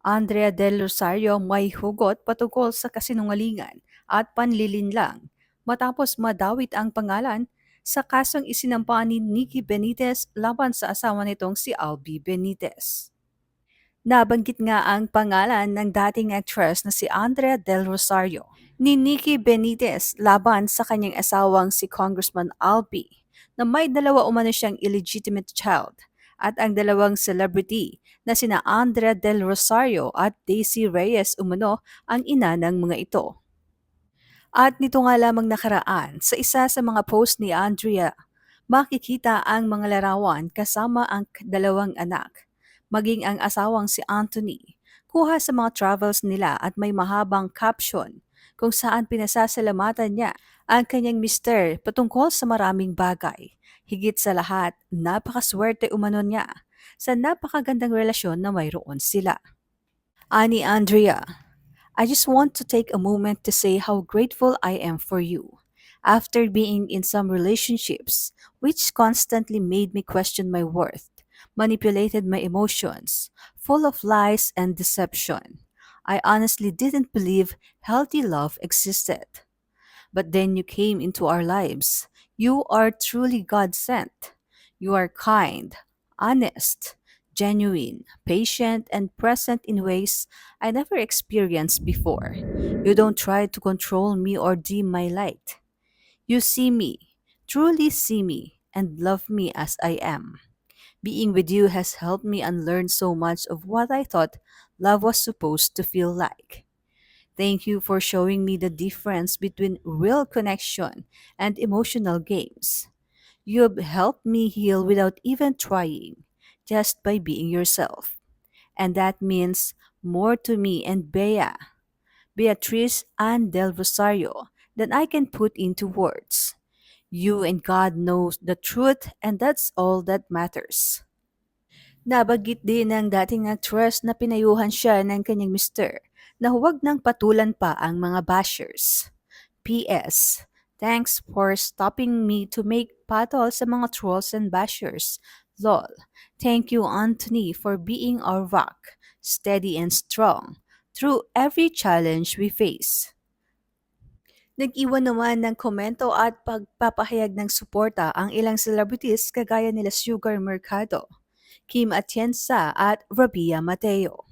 Andrea Del Rosario may hugot patungkol sa kasinungalingan at panlilinlang matapos madawit ang pangalan sa kasong isinampa ni Nikki Benitez laban sa asawa nitong si Albi Benitez. Nabanggit nga ang pangalan ng dating actress na si Andrea Del Rosario ni Nikki Benitez laban sa kanyang asawang si Congressman Albi na may dalawa umano siyang illegitimate child at ang dalawang celebrity na sina Andrea Del Rosario at Daisy Reyes umano ang ina ng mga ito. At nito nga lamang nakaraan sa isa sa mga post ni Andrea, makikita ang mga larawan kasama ang dalawang anak, maging ang asawang si Anthony, kuha sa mga travels nila at may mahabang caption kung saan pinasasalamatan niya ang kanyang mister patungkol sa maraming bagay. Higit sa lahat, napakaswerte umano niya sa napakagandang relasyon na mayroon sila. Ani Andrea, I just want to take a moment to say how grateful I am for you. After being in some relationships which constantly made me question my worth, manipulated my emotions, full of lies and deception, I honestly didn't believe healthy love existed. But then you came into our lives. You are truly God sent. You are kind, honest, genuine, patient, and present in ways I never experienced before. You don't try to control me or dim my light. You see me, truly see me, and love me as I am. Being with you has helped me unlearn so much of what I thought love was supposed to feel like. Thank you for showing me the difference between real connection and emotional games. You've helped me heal without even trying, just by being yourself. And that means more to me and Bea, Beatrice and Del Rosario than I can put into words. You and God knows the truth and that's all that matters. Nabanggit din ng dating actress na pinayuhan siya ng kanyang mister na huwag nang patulan pa ang mga bashers. P.S. Thanks for stopping me to make patol sa mga trolls and bashers. Lol. Thank you, Anthony, for being our rock, steady and strong, through every challenge we face. Nag-iwan naman ng komento at pagpapahayag ng suporta ang ilang celebrities kagaya nila Sugar Mercado, Kim Atienza at Rabia Mateo.